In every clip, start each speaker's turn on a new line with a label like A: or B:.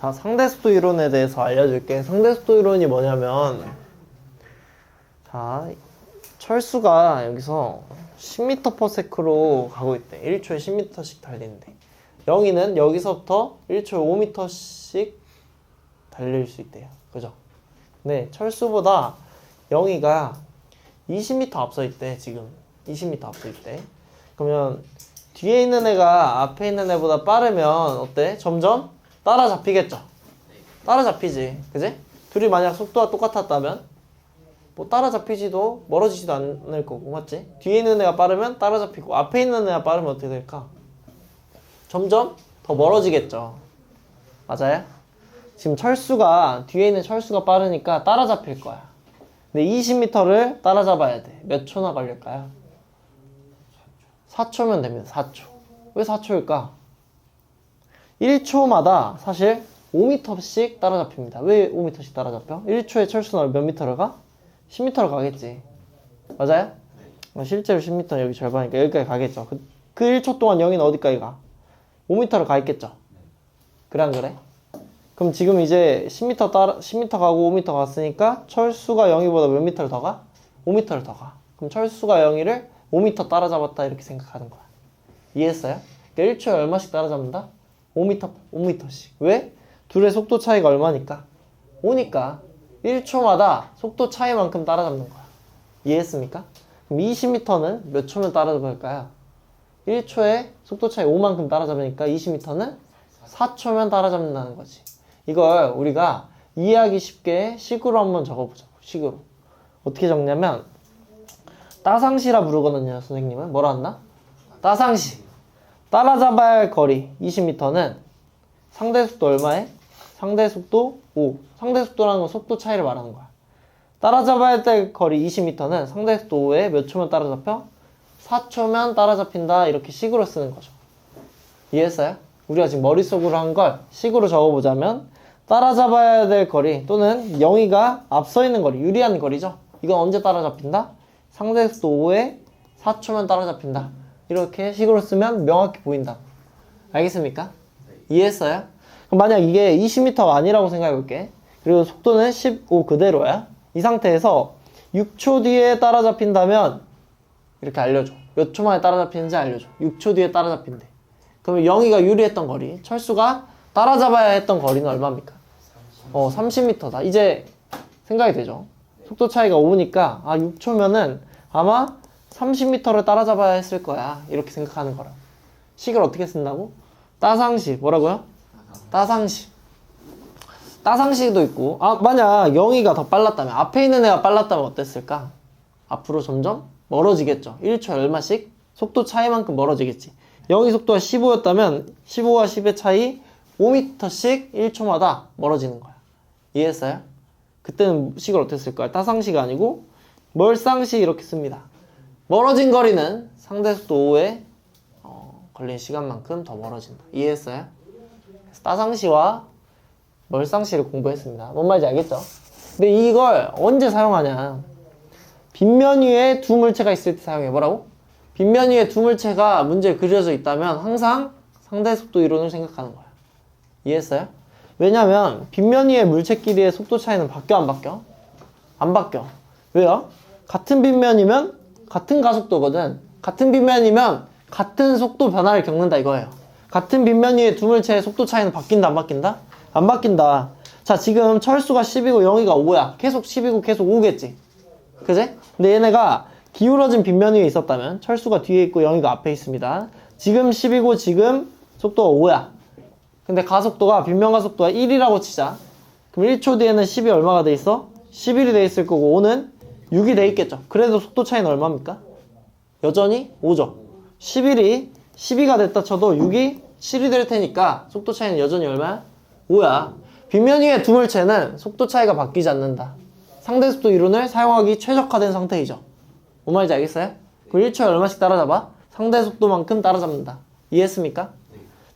A: 자, 상대속도 이론에 대해서 알려줄게. 상대속도 이론이 뭐냐면, 자, 철수가 여기서 10m/s로 가고 있대. 1초에 10m씩 달리는데. 영희는 여기서부터 1초에 5m씩 달릴 수 있대요. 그죠? 네, 철수보다 영희가 20m 앞서 있대, 지금. 20m 앞서 있대. 그러면 뒤에 있는 애가 앞에 있는 애보다 빠르면 어때? 점점 따라잡히겠죠? 따라잡히지. 그지? 둘이 만약 속도가 똑같았다면 뭐 따라잡히지도 멀어지지도 않을 거고 맞지? 뒤에 있는 애가 빠르면 따라잡히고 앞에 있는 애가 빠르면 어떻게 될까? 점점 더 멀어지겠죠. 맞아요? 지금 철수가 뒤에 있는 철수가 빠르니까 따라잡힐 거야. 근데 20m를 따라잡아야 돼. 몇 초나 걸릴까요? 4초면 됩니다. 4초. 왜 4초일까? 1초마다 사실 5m씩 따라잡힙니다. 왜 5m씩 따라잡혀? 1초에 철수는 몇 미터를 가? 10m를 가겠지. 맞아요? 어, 실제로 10m 여기 절반이니까 여기까지 가겠죠. 그, 그 1초 동안 영희는 어디까지 가? 5m를 가 있겠죠. 그래 안 그래? 그럼 지금 이제 10m 따라 10m 가고 5m 갔으니까 철수가 영희보다 몇 미터를 더 가? 5m를 더 가. 그럼 철수가 영희를 5m 따라잡았다 이렇게 생각하는 거야. 이해했어요? 그러니까 1초에 얼마씩 따라잡는다? 5m, 5m씩. 왜? 둘의 속도 차이가 얼마니까? 5니까 1초마다 속도 차이만큼 따라잡는 거야. 이해했습니까? 그럼 20m는 몇 초면 따라잡을까요? 1초에 속도 차이 5만큼 따라잡으니까 20m는 4초면 따라잡는다는 거지. 이걸 우리가 이해하기 쉽게 식으로 한번 적어보자. 식으로. 어떻게 적냐면 따상시라 부르거든요. 선생님은 뭐라 한다? 따상시. 따라잡아야 할 거리 20m는 상대 속도 얼마에? 상대 속도 5. 상대 속도라는 건 속도 차이를 말하는 거야. 따라잡아야 될 거리 20m는 상대 속도 5에 몇 초면 따라잡혀? 4초면 따라잡힌다. 이렇게 식으로 쓰는 거죠. 이해했어요? 우리가 지금 머릿속으로 한 걸 식으로 적어보자면 따라잡아야 될 거리 또는 영희가 앞서 있는 거리, 유리한 거리죠. 이건 언제 따라잡힌다? 상대 속도 5에 4초면 따라잡힌다. 이렇게 식으로 쓰면 명확히 보인다. 알겠습니까? 이해했어요? 그럼 만약 이게 20m가 아니라고 생각해 볼게. 그리고 속도는 15 그대로야. 이 상태에서 6초 뒤에 따라잡힌다면 이렇게 알려줘. 몇 초 만에 따라잡히는지 알려줘. 6초 뒤에 따라잡힌대. 그러면 영희가 유리했던 거리, 철수가 따라잡아야 했던 거리는 얼마입니까? 어, 30m다. 이제 생각이 되죠. 속도 차이가 5니까 아 6초면은 아마 30m를 따라잡아야 했을 거야. 이렇게 생각하는 거라. 식을 어떻게 쓴다고? 따상시 뭐라고요? 따상시. 따상시도 있고 아 만약 영희가 더 빨랐다면 앞에 있는 애가 빨랐다면 어땠을까? 앞으로 점점 멀어지겠죠. 1초 얼마씩 속도 차이만큼 멀어지겠지. 영희 속도가 15였다면 15와 10의 차이 5m씩 1초마다 멀어지는 거야. 이해했어요? 그때는 식을 어떻게 쓸까요? 따상시가 아니고 멀상시 이렇게 씁니다. 멀어진 거리는 상대 속도 5에 어, 걸린 시간만큼 더 멀어진다. 이해했어요? 그래서 따상시와 멀상시를 공부했습니다. 뭔 말인지 알겠죠? 근데 이걸 언제 사용하냐? 빗면 위에 두 물체가 있을 때 사용해. 뭐라고? 빗면 위에 두 물체가 문제에 그려져 있다면 항상 상대 속도 이론을 생각하는 거야. 이해했어요? 왜냐면 빗면 위의 물체끼리의 속도 차이는 바뀌어 안 바뀌어? 안 바뀌어. 왜요? 같은 빗면이면 같은 가속도거든. 같은 빗면이면 같은 속도 변화를 겪는다 이거예요. 같은 빗면 위의 두 물체의 속도 차이는 바뀐다 안 바뀐다? 안 바뀐다. 자 지금 철수가 10이고 영희가 5야. 계속 10이고 계속 5겠지. 그지? 근데 얘네가 기울어진 빗면 위에 있었다면 철수가 뒤에 있고 영희가 앞에 있습니다. 지금 10이고 지금 속도가 5야. 근데 가속도가 빗면 가속도가 1이라고 치자. 그럼 1초 뒤에는 10이 얼마가 돼 있어? 11이 돼 있을 거고 5는 6이 돼 있겠죠. 그래도 속도 차이는 얼마입니까? 여전히 5죠. 11이 12가 됐다 쳐도 6이 7이 될 테니까 속도 차이는 여전히 얼마야? 5야. 빗면 위의 두 물체는 속도 차이가 바뀌지 않는다. 상대 속도 이론을 사용하기 최적화된 상태이죠. 뭔 말인지 알겠어요? 그럼 1초에 얼마씩 따라잡아? 상대 속도만큼 따라잡는다. 이해했습니까?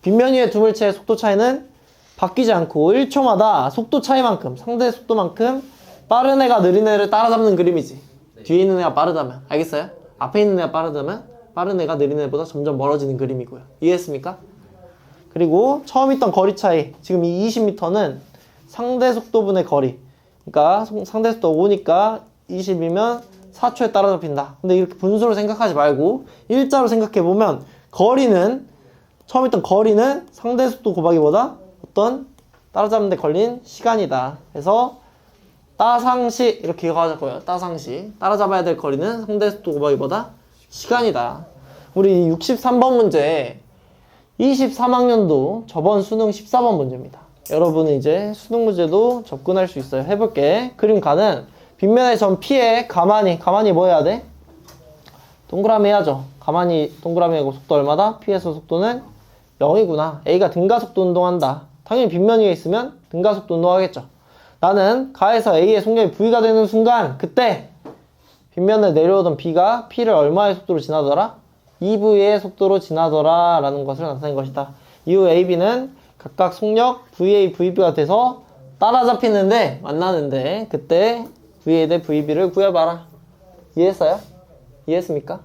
A: 빗면 위의 두 물체의 속도 차이는 바뀌지 않고 1초마다 속도 차이만큼 상대 속도만큼 빠른 애가 느린 애를 따라잡는 그림이지. 뒤에 있는 애가 빠르다면 알겠어요? 앞에 있는 애가 빠르다면 빠른 애가 느린 애보다 점점 멀어지는 그림이고요. 이해했습니까? 그리고 처음 있던 거리 차이 지금 이 20m는 상대 속도분의 거리 그러니까 송- 상대 속도 5니까 20이면 4초에 따라잡힌다 근데 이렇게 분수로 생각하지 말고 일자로 생각해 보면 거리는 처음 있던 거리는 상대 속도 곱하기보다 어떤 따라잡는 데 걸린 시간이다 그래서 따상시 이렇게 가자고요 따상시 따라잡아야 될 거리는 상대 속도 곱하기보다 시간이다 우리 63번 문제 23학년도 저번 수능 14번 문제입니다. 여러분은 이제 수능 문제도 접근할 수 있어요. 해볼게. 그림 가는 빗면의 점 P에 가만히, 가만히 뭐 해야 돼? 동그라미 해야죠. 가만히 동그라미 하고 속도 얼마다? P에서 속도는 0이구나. A가 등가속도 운동한다. 당연히 빗면 위에 있으면 등가속도 운동하겠죠. 나는 가에서 A의 속력이 V가 되는 순간 그때 빗면을 내려오던 B가 P를 얼마의 속도로 지나더라? 2V의 속도로 지나더라 라는 것을 나타낸 것이다. 이후 AB는 각각 속력 VA, VB가 돼서 따라잡히는데 만나는데 그때 VA 대 VB를 구해봐라. 이해했어요? 이해했습니까?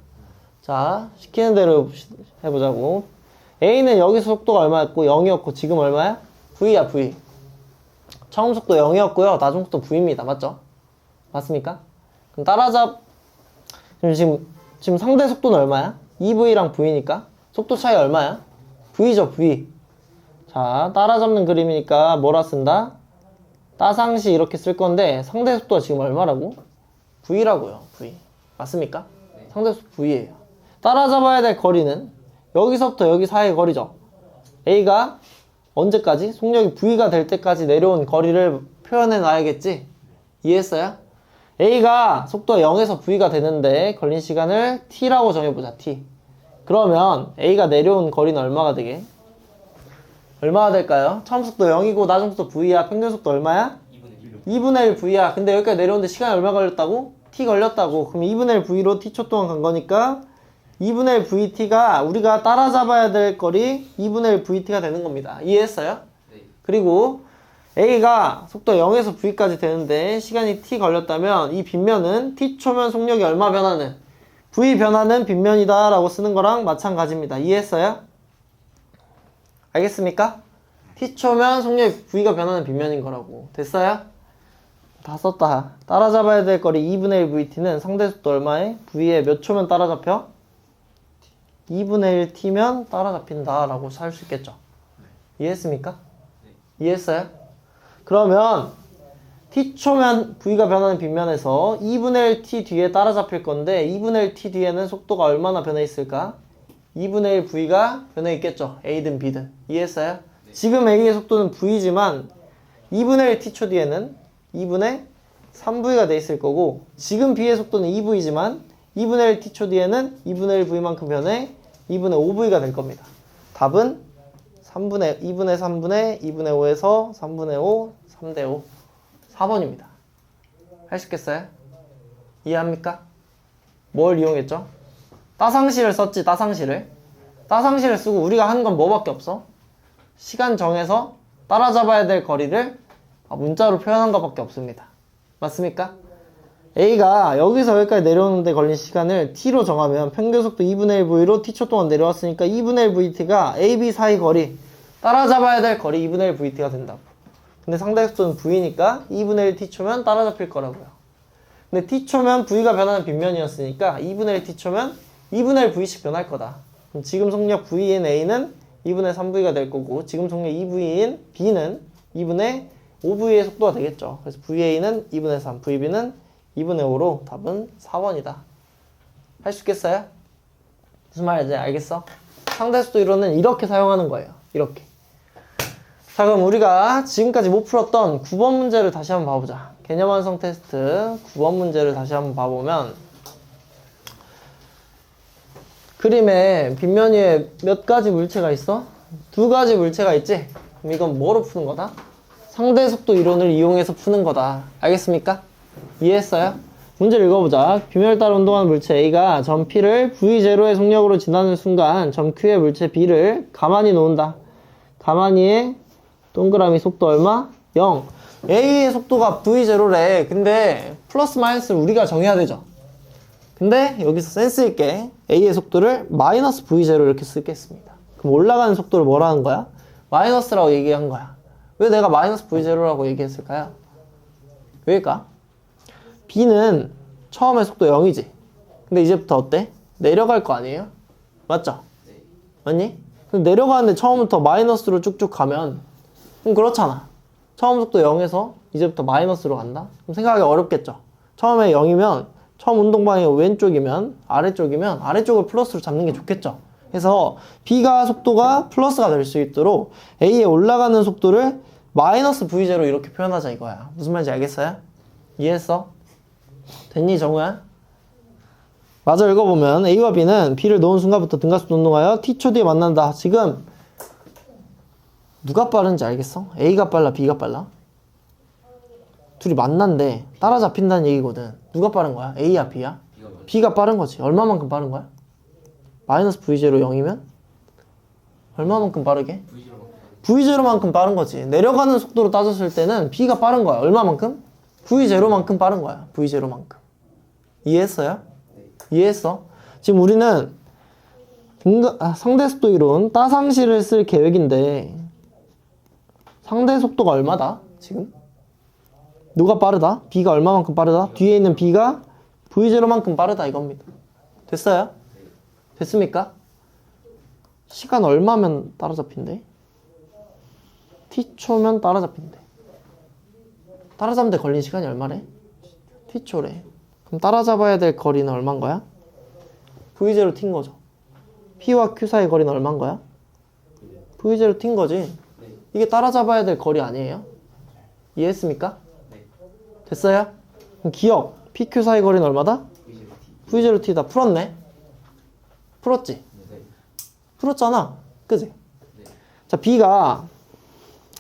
A: 자, 시키는 대로 해보자고. A는 여기서 속도가 얼마였고 0이었고 지금 얼마야? V야 V. 처음 속도 0이었고요. 나중 속도 V입니다. 맞죠? 맞습니까? 그럼 따라잡 지금 지금 지금 상대 속도는 얼마야? EV랑 V니까 속도 차이 얼마야? V죠 V. 자 따라잡는 그림이니까 뭐라 쓴다? 따상시 이렇게 쓸 건데 상대 속도가 지금 얼마라고? V라고요 V. 맞습니까? 상대 속도 V예요. 따라잡아야 될 거리는 여기서부터 여기 사이의 거리죠. A가 언제까지? 속력이 V가 될 때까지 내려온 거리를 표현해 놔야겠지? 이해했어요? A가 속도가 0에서 V가 되는데 걸린 시간을 T라고 정해보자, T. 그러면 A가 내려온 거리는 얼마가 되게? 얼마가 될까요? 처음 속도 0이고 나중 속도 V야. 평균 속도 얼마야? 2분의 1 V야. 근데 여기까지 내려오는데 시간이 얼마 걸렸다고? T 걸렸다고. 그럼 2분의 1 V로 T초 동안 간 거니까 2분의 1 VT가 우리가 따라잡아야 될 거리 2분의 1 VT가 되는 겁니다. 이해했어요? 그리고 A가 속도 0에서 V까지 되는데 시간이 T 걸렸다면 이 빗면은 T초면 속력이 얼마 변하는 V 변하는 빗면이다 라고 쓰는 거랑 마찬가지입니다. 이해했어요? 알겠습니까? T초면 속력이 V가 변하는 빗면인 거라고. 됐어요? 다 썼다. 따라잡아야 될 거리 2분의 1 VT는 상대 속도 얼마에? V에 몇 초면 따라잡혀? 2분의 1T면 따라잡힌다 라고 할 수 있겠죠. 이해했습니까? 이해했어요? 그러면 t초면 v가 변하는 빗면에서 2분의 1 t 뒤에 따라잡힐 건데 2분의 1 t 뒤에는 속도가 얼마나 변해 있을까? 2분의 1 v가 변해 있겠죠. a든 b든 이해했어요? 지금 a의 속도는 v지만 2분의 1 t초 뒤에는 2분의 3v가 돼 있을 거고 지금 b의 속도는 2v지만 2분의 1 t초 뒤에는 2분의 1 v만큼 변해 2분의 5v가 될 겁니다. 답은 3분의 2분의 3분의 2분의 5에서 3분의 5, 3대 5. 4번입니다. 할 수 있겠어요? 이해합니까? 뭘 이용했죠? 따상시를 썼지, 따상시를. 따상시를 쓰고 우리가 하는 건 뭐밖에 없어? 시간 정해서 따라잡아야 될 거리를 아, 문자로 표현한 것밖에 없습니다. 맞습니까? A가 여기서 여기까지 내려오는데 걸린 시간을 T로 정하면 평균 속도 2분의 1 V로 T초 동안 내려왔으니까 2분의 1 VT가 AB 사이 거리 따라잡아야 될 거리 2분의 1 VT가 된다고. 근데 상대 속도는 V니까 2분의 1 T초면 따라잡힐 거라고요. 근데 T초면 V가 변하는 빗면이었으니까 2분의 1 T초면 2분의 1 V씩 변할 거다. 그럼 지금 속력 V인 A는 2분의 3V가 될 거고 지금 속력 2V인 B는 2분의 5V의 속도가 되겠죠. 그래서 VA는 2분의 3, VB는 2분의 5로 답은 4번이다. 할 수 있겠어요? 무슨 말인지 알겠어? 상대속도 이론은 이렇게 사용하는 거예요. 이렇게. 자, 그럼 우리가 지금까지 못 풀었던 9번 문제를 다시 한번 봐보자. 개념 완성 테스트 9번 문제를 다시 한번 봐보면 그림에 빗면 위에 몇 가지 물체가 있어? 두 가지 물체가 있지? 그럼 이건 뭐로 푸는 거다? 상대 속도 이론을 이용해서 푸는 거다. 알겠습니까? 이해했어요? 문제를 읽어보자. 빗면을 따라 운동하는 물체 A가 점 P를 V0의 속력으로 지나는 순간 점 Q의 물체 B를 가만히 놓는다. 가만히의 동그라미 속도 얼마? 0. A의 속도가 V0래. 근데 플러스 마이너스를 우리가 정해야 되죠. 근데 여기서 센스 있게 A의 속도를 마이너스 V0 이렇게 쓰겠습니다. 그럼 올라가는 속도를 뭐라는 거야? 마이너스라고 얘기한 거야. 왜 내가 마이너스 V0라고 얘기했을까요? 왜일까? B는 처음에 속도 0이지. 근데 이제부터 어때? 내려갈 거 아니에요? 맞죠? 맞니? 근데 내려가는데 처음부터 마이너스로 쭉쭉 가면 좀 그렇잖아. 처음 속도 0에서 이제부터 마이너스로 간다? 그럼 생각하기 어렵겠죠? 처음에 0이면 처음 운동 방향이 왼쪽이면 아래쪽이면 아래쪽을 플러스로 잡는 게 좋겠죠? 그래서 B가 속도가 플러스가 될 수 있도록 A에 올라가는 속도를 마이너스 V0 이렇게 표현하자 이거야. 무슨 말인지 알겠어요? 이해했어? 됐니 정우야? 맞아 읽어보면 A와 B는 B를 놓은 순간부터 등가속도 운동하여 T초 뒤에 만난다. 지금 누가 빠른지 알겠어? A가 빨라 B가 빨라? 둘이 만난데 따라잡힌다는 얘기거든. 누가 빠른 거야? A야 B야?
B: B가
A: 빠른 거지. 얼마만큼 빠른 거야? 마이너스 V0 0이면? 얼마만큼 빠르게?
B: V로
A: V0만큼 빠른 거지. 내려가는 속도로 따졌을 때는 B가 빠른 거야. 얼마만큼? V0만큼 빠른 거야. V0만큼. 이해했어요? 이해했어? 지금 우리는 아, 상대 속도 이론 따상시를 쓸 계획인데 상대 속도가 얼마다? 지금? 누가 빠르다? B가 얼마만큼 빠르다? 뒤에 있는 B가 V0만큼 빠르다 이겁니다. 됐어요? 됐습니까? 시간 얼마면 따라잡힌대? T초면 따라잡힌대. 따라잡는데 걸린 시간이 얼마래? T초래. 그럼 따라잡아야 될 거리는 얼마인 거야? V0 T인 거죠. P와 Q 사이 거리는 얼마인 거야? V0 T인 거지. 이게 따라잡아야 될 거리 아니에요? 이해했습니까?
B: 네.
A: 됐어요? 그럼 기억. PQ 사이 거리는 얼마다?
B: V로 T
A: V0 T다. 풀었네? 풀었지?
B: 네.
A: 풀었잖아. 그지?
B: 네.
A: 자, B가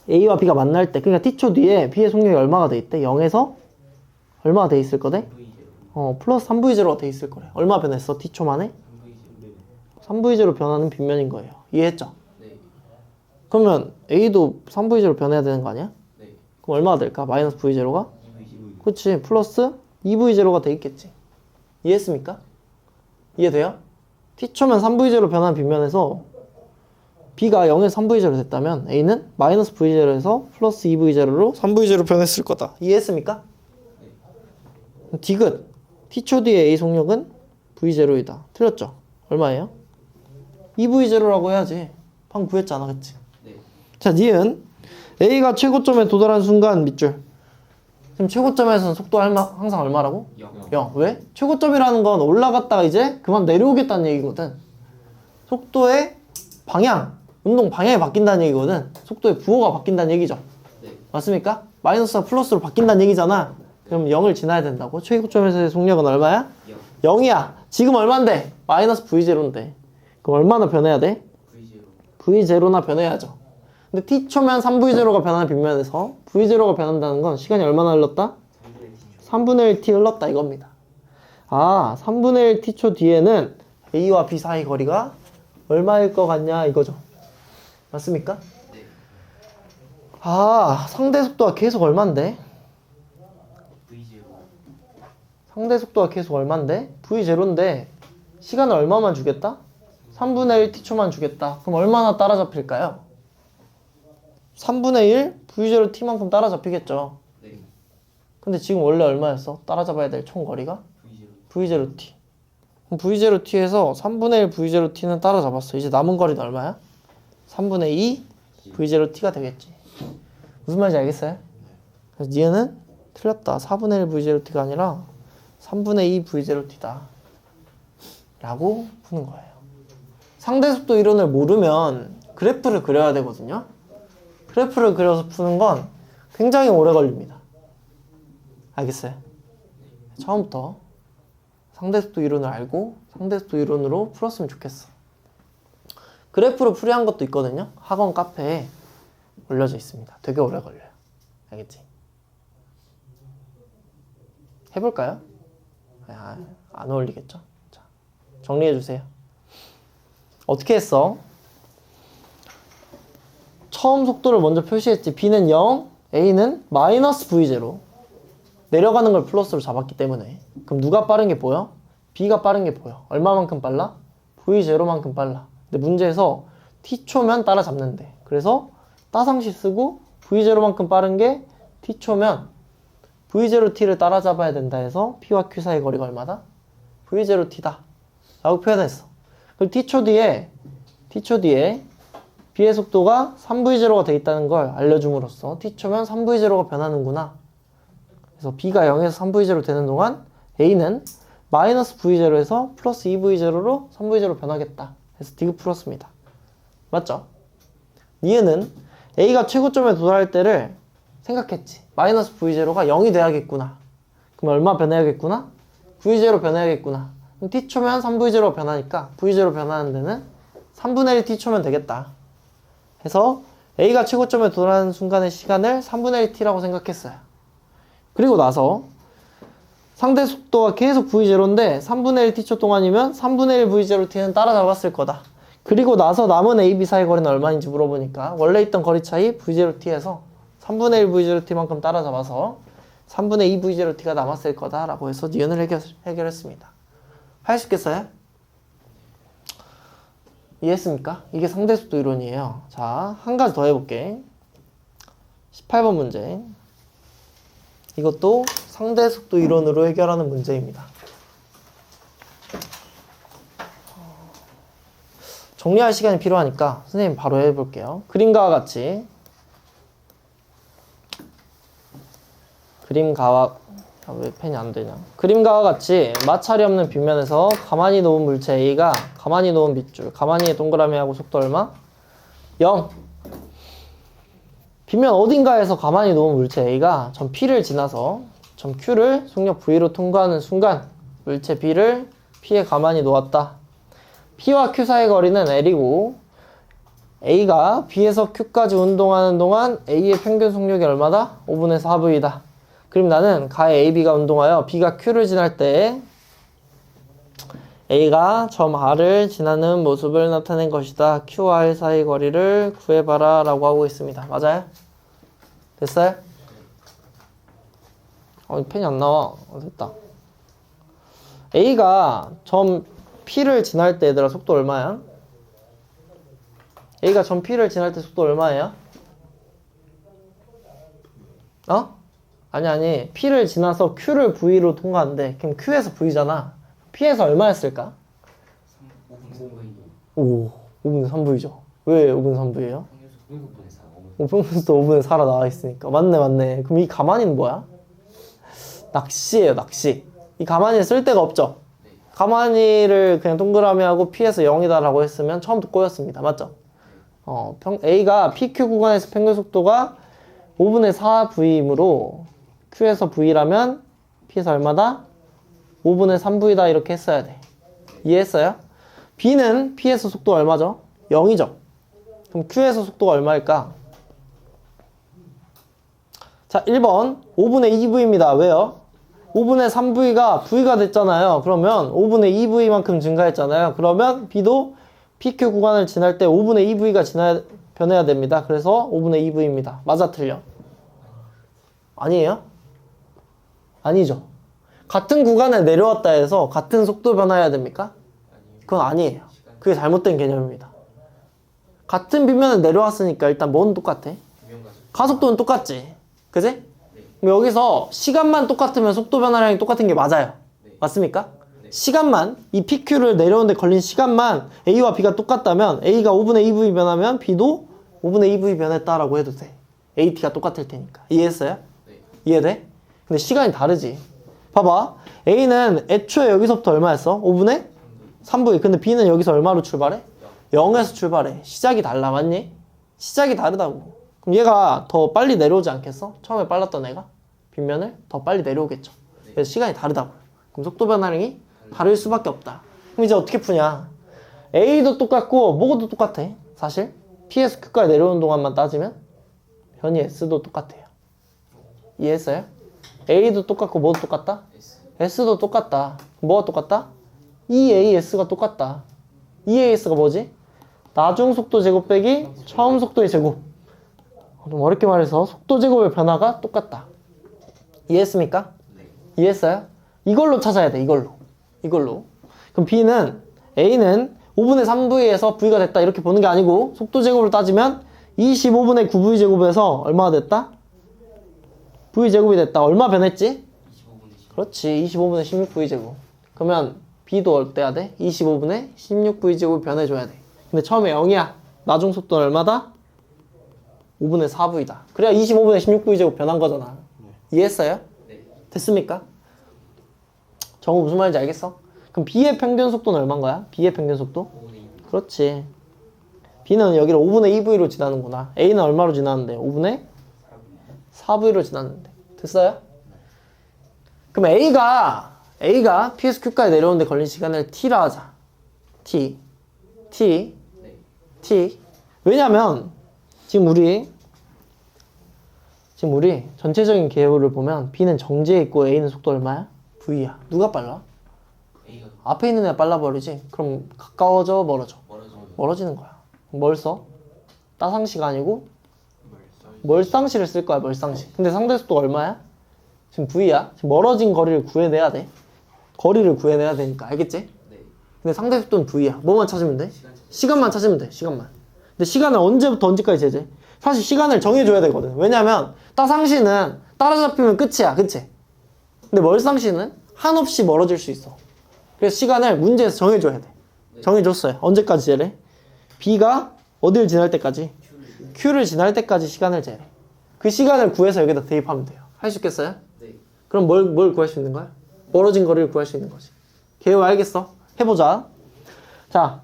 A: A와 B가 만날 때, 그러니까 T초 뒤에 B의 속력이 얼마가 돼 있대? 0에서 얼마가 돼 있을 거대? 어, 플러스 3V0가 돼 있을 거래. 얼마 변했어? T초 만에? 3V0 변하는 빗면인 거예요. 이해했죠?
B: 네.
A: 그러면 A도 3V0 변해야 되는 거 아니야?
B: 네.
A: 그럼 얼마가 될까? 마이너스 V0가?
B: V
A: 그치. 플러스 2V0가 돼 있겠지. 이해했습니까? 이해돼요? T초면 3V0 변한 빗면에서 B가 0에서 3V0 됐다면 A는 마이너스 V0에서 플러스 2V0로 3V0 변했을 거다. 이해했습니까? 디귿. T초 뒤에 A 속력은 V0이다. 틀렸죠? 얼마예요? 2V0라고 해야지. 방금 구했잖아. 그치?
B: 네.
A: 자, 니은 A가 최고점에 도달한 순간 밑줄. 그럼 최고점에서는 속도 얼마, 항상 얼마라고?
B: 0.
A: 0. 왜? 최고점이라는 건 올라갔다가 이제 그만 내려오겠다는 얘기거든. 속도의 방향, 운동 방향이 바뀐다는 얘기거든. 속도의 부호가 바뀐다는 얘기죠.
B: 네.
A: 맞습니까? 마이너스가 플러스로 바뀐다는 얘기잖아. 그럼 0을 지나야 된다고? 최고점에서의 속력은 얼마야?
B: 0.
A: 0이야. 지금 얼만데? 마이너스 V0인데. 그럼 얼마나 변해야 돼?
B: V로
A: V0 나 변해야죠. 근데 T초면 3V0가 변하는 빗면에서 V0가 변한다는 건 시간이 얼마나 흘렀다? 3분의 1T 흘렀다 이겁니다. 아, 3분의 1 T초 뒤에는 A와 B 사이 거리가 얼마일 것 같냐 이거죠. 맞습니까?
B: 네.
A: 아, 상대 속도가 계속 얼만데? 상대 속도가 계속 얼만데? V0인데 시간을 얼마만 주겠다? 3분의 1 T초만 주겠다. 그럼 얼마나 따라잡힐까요? 3분의 1 V0 T만큼 따라잡히겠죠.
B: 네.
A: 근데 지금 원래 얼마였어? 따라잡아야 될 총 거리가?
B: V로
A: V0 T. 그럼 V0 T에서 3분의 1 V0 T는 따라잡았어. 이제 남은 거리는 얼마야? 3분의 2 V0 T가 되겠지. 무슨 말인지 알겠어요? 그래서 니은은 틀렸다. 4분의 1 V0 T가 아니라 3분의 2 V0 T다. 라고 푸는 거예요. 상대 속도 이론을 모르면 그래프를 그려야 되거든요. 그래프를 그려서 푸는 건 굉장히 오래 걸립니다. 알겠어요? 처음부터 상대속도 이론을 알고 상대속도 이론으로 풀었으면 좋겠어. 그래프로 풀이한 것도 있거든요. 학원 카페에 올려져 있습니다. 되게 오래 걸려요. 알겠지? 해볼까요? 아, 안 어울리겠죠? 자, 정리해 주세요. 어떻게 했어? 처음 속도를 먼저 표시했지. B는 0, A는 마이너스 V0. 내려가는 걸 플러스로 잡았기 때문에. 그럼 누가 빠른 게 보여? B가 빠른 게 보여. 얼마만큼 빨라? V0만큼 빨라. 근데 문제에서 T초면 따라잡는데. 그래서 따상시 쓰고 V0만큼 빠른 게 T초면 V0T를 따라잡아야 된다 해서 P와 Q 사이 거리가 얼마다? V0T다 라고 표현했어 그럼 T초 뒤에 T초 뒤에 B의 속도가 3V0가 돼 있다는 걸 알려줌으로써 T초면 3V0가 변하는구나 그래서 B가 0에서 3V0 되는 동안 A는 마이너스 V0에서 플러스 2V0로 3V0 변하겠다 해서 디귿 풀었습니다 맞죠? 니은은 A가 최고점에 도달할 때를 생각했지. 마이너스 V0가 0이 돼야겠구나. 그럼 얼마 변해야겠구나? V0 변해야겠구나. 그럼 T초면 3V0 변하니까 V0 변하는 데는 3분의 1 T초면 되겠다. 해서 A가 최고점에 도달하는 순간의 시간을 3분의 1 T라고 생각했어요. 그리고 나서 상대 속도가 계속 V0인데 3분의 1 T초 동안이면 3분의 1 V0 T는 따라잡았을 거다. 그리고 나서 남은 A, B 사이 거리는 얼마인지 물어보니까 원래 있던 거리 차이 V0T에서 3분의 1 V0T만큼 따라잡아서 3분의 2 V0T가 남았을 거다라고 해서 니은을 해결, 해결했습니다. 할 수 있겠어요? 이해했습니까? 이게 상대속도 이론이에요. 자, 한 가지 더 해볼게. 18번 문제. 이것도 상대속도 이론으로 해결하는 문제입니다. 정리할 시간이 필요하니까 선생님 바로 해볼게요. 그림과 같이 그림과 아, 왜 펜이 안 되냐? 그림과 같이 마찰이 없는 빗면에서 가만히 놓은 물체 A가 가만히 놓은 밑줄, 가만히 동그라미하고 속도 얼마? 0. 빗면 어딘가에서 가만히 놓은 물체 A가 점 P를 지나서 점 Q를 속력 V로 통과하는 순간 물체 B를 P에 가만히 놓았다. P와 Q 사이 거리는 L이고 A가 B에서 Q까지 운동하는 동안 A의 평균 속력이 얼마다? 5분의 4V다. 그럼 나는 가에 AB가 운동하여 B가 Q를 지날 때 A가 점 R을 지나는 모습을 나타낸 것이다. Q와 R 사이 거리를 구해봐라 라고 하고 있습니다. 맞아요? 됐어요? 어, 펜이 안 나와. 어, 됐다. A가 점 P를 지날 때 얘들아 속도 얼마야? A가 점 P를 지날 때 속도 얼마예요? 어? 아니 아니 P를 지나서 Q를 V로 통과하는데 그럼 Q에서 V잖아 P에서 얼마였을까?
B: 5분 3분
A: 오 5분의 3V죠 왜 5분의 3V예요?
B: 평균 6분의 4 5분
A: 오평수도 5분의 4라 나와 있으니까 맞네 맞네 그럼 이 가만히는 뭐야? 낚시예요 낚시 이 가만히 쓸 데가 없죠 가만히를 그냥 동그라미 하고 P에서 0이다 라고 했으면 처음부터 꼬였습니다 맞죠? 어, 평, A가 PQ 구간에서 평균 속도가 5분의 4V이므로 Q에서 V라면 P에서 얼마다? 5분의 3V다 이렇게 했어야 돼 이해했어요? B는 P에서 속도 얼마죠? 0이죠 그럼 Q에서 속도가 얼마일까? 자, 1번 5분의 2V입니다. 왜요? 5분의 3V가 V가 됐잖아요. 그러면 5분의 2V만큼 증가했잖아요. 그러면 B도 PQ 구간을 지날 때 5분의 2V가 지나 변해야 됩니다. 그래서 5분의 2V입니다. 맞아 틀려? 아니에요? 아니죠. 같은 구간에 내려왔다 해서 같은 속도 변화해야 됩니까? 그건 아니에요. 그게 잘못된 개념입니다. 같은 빗면에 내려왔으니까 일단 뭔 똑같아? 가속도는 똑같지. 그지? 그럼 여기서 시간만 똑같으면 속도 변화량이 똑같은 게 맞아요. 맞습니까? 시간만, 이 PQ를 내려오는데 걸린 시간만 A와 B가 똑같다면 A가 5분의 2V 변하면 B도 5분의 2V 변했다라고 해도 돼. AT가 똑같을 테니까. 이해했어요?
B: 네.
A: 이해돼? 근데 시간이 다르지. 봐봐. A는 애초에 여기서부터 얼마였어? 5분의 3V. 근데 B는 여기서 얼마로 출발해? 0에서 출발해. 시작이 달라, 맞니? 시작이 다르다고. 그럼 얘가 더 빨리 내려오지 않겠어? 처음에 빨랐던 애가? 빗면을 더 빨리 내려오겠죠. 그래서 시간이 다르다고. 그럼 속도 변화량이 다를 수밖에 없다. 그럼 이제 어떻게 푸냐? A도 똑같고 뭐도 똑같아. 사실 P에서 Q까지 내려오는 동안만 따지면 변이 S도 똑같아요. 이해했어요? A도 똑같고 뭐도 똑같다?
B: S
A: S도 똑같다. 뭐가 똑같다? EAS가 똑같다. EAS가 뭐지? 나중 속도 제곱 빼기 처음 속도의 제곱. 좀 어렵게 말해서 속도 제곱의 변화가 똑같다. 이해했습니까?
B: 네
A: 이해했어요? 이걸로 찾아야 돼, 이걸로. 이걸로. 그럼 B는, A는 5분의 3V에서 V가 됐다, 이렇게 보는 게 아니고, 속도 제곱을 따지면 25분의 9v 제곱에서 얼마가 됐다? v 제곱이 됐다. 얼마 변했지?
B: 25분의 10.
A: 그렇지. 25분의 16v 제곱. 그러면 b도 어때야 돼? 25분의 16v 제곱 변해줘야 돼. 근데 처음에 0이야. 나중 속도는 얼마다? 5분의 4v다. 그래야 25분의 16v 제곱 변한 거잖아. 이해했어요?
B: 네.
A: 됐습니까? 저거 무슨 말인지 알겠어? 그럼 b의 평균 속도는 얼마인 거야? b의 평균 속도?
B: 5분의 2.
A: 그렇지. b는 여기를 5분의 2v로 지나는구나. a는 얼마로 지나는데? 5분의 4v로 지났는데. 됐어요? 그럼 a가 a가 PSQ까지 내려오는데 걸린 시간을 t라 하자. t. t.
B: 네.
A: t. 왜냐면 지금 우리 지금 우리 전체적인 개요를 보면 b는 정지해 있고 a는 속도 얼마야? v야. 누가 빨라?
B: A가
A: 앞에 있는 애가 빨라 버리지. 그럼 가까워져 멀어져.
B: 멀어져.
A: 멀어지는 거야. 뭘 써? 따상시가 아니고 멀상시를 쓸 거야, 멀상시. 근데 상대 속도가 얼마야? 지금 V야. 지금 멀어진 거리를 구해내야 돼. 거리를 구해내야 되니까. 알겠지?
B: 네.
A: 근데 상대 속도는 V야. 뭐만 찾으면 돼?
B: 시간.
A: 시간만 찾으면 돼, 시간만. 근데 시간을 언제부터 언제까지 재재? 사실 시간을 정해줘야 되거든. 왜냐면 따상시는 따라잡히면 끝이야, 그치? 근데 멀상시는 한없이 멀어질 수 있어. 그래서 시간을 문제에서 정해줘야 돼. 정해줬어요. 언제까지 재래? B가 어디를 지날 때까지? Q를 지날 때까지 시간을 재래. 그 시간을 구해서 여기다 대입하면 돼요. 할 수 있겠어요?
B: 네.
A: 그럼 뭘, 뭘 구할 수 있는 거야? 멀어진 거리를 구할 수 있는 거지. 개요 알겠어? 해보자. 자,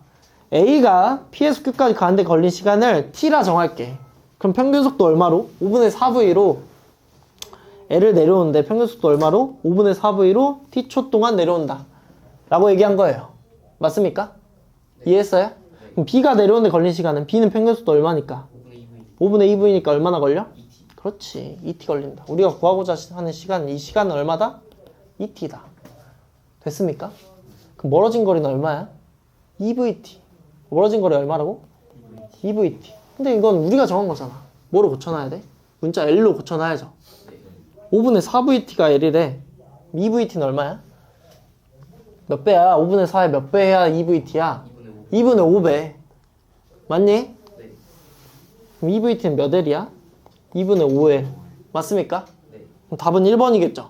A: A가 P에서 Q까지 가는데 걸린 시간을 T라 정할게. 그럼 평균 속도 얼마로? 5분의 4V로 L을 내려오는데 평균 속도 얼마로? 5분의 4V로 T초 동안 내려온다. 라고 얘기한 거예요. 맞습니까? 이해했어요? 그럼 B가 내려오는데 걸린 시간은 B는 평균 속도 얼마니까?
B: 5분의 2분의
A: 5분의 2V니까 얼마나 걸려?
B: 2t.
A: 그렇지. 2t 걸린다. 우리가 구하고자 하는 시간, 이 시간은 얼마다? 2t다. 됐습니까? 그럼 멀어진 거리는 얼마야? 2vt. 멀어진 거리 얼마라고? 2vt. 근데 이건 우리가 정한 거잖아. 뭐로 고쳐놔야 돼? 문자 L로 고쳐놔야죠.
B: 네.
A: 5분의 4vt가 L이래. 2vt는 얼마야? 몇 배야? 5분의 4에 몇 배 해야 2vt야?
B: 2분의 5.
A: 2분의 5배. 맞니?
B: 네.
A: 그럼 2vt는 몇 L이야? 2분의 5L. 맞습니까?
B: 네.
A: 그럼 답은 1번이겠죠?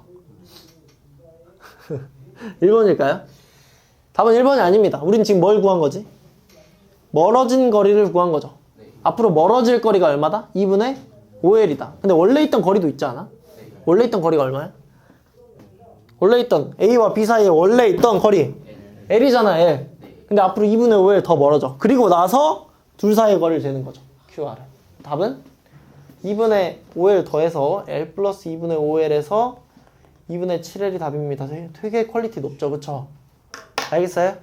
A: 1번일까요? 답은 1번이 아닙니다. 우린 지금 뭘 구한 거지? 멀어진 거리를 구한 거죠.
B: 네.
A: 앞으로 멀어질 거리가 얼마다? 2분의 5L이다. 근데 원래 있던 거리도 있지 않아?
B: 네.
A: 원래 있던 거리가 얼마야? 원래 있던 A와 B 사이에 원래 있던 거리
B: L.
A: L이잖아 L.
B: 네.
A: 근데 앞으로 2분의 5L 더 멀어져. 그리고 나서 둘 사이의 거리를 재는 거죠. QR은. 답은 2분의 5L 더해서 L 플러스 2분의 5L에서 2분의 7L이 답입니다. 되게 퀄리티 높죠. 그쵸? 알겠어요?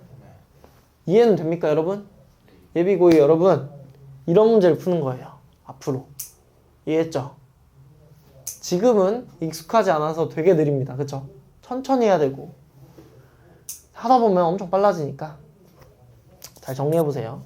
A: 이해는 됩니까 여러분? 예비고이 여러분 이런 문제를 푸는 거예요. 앞으로. 이해했죠? 지금은 익숙하지 않아서 되게 느립니다. 그쵸? 천천히 해야 되고 하다 보면 엄청 빨라지니까 잘 정리해 보세요.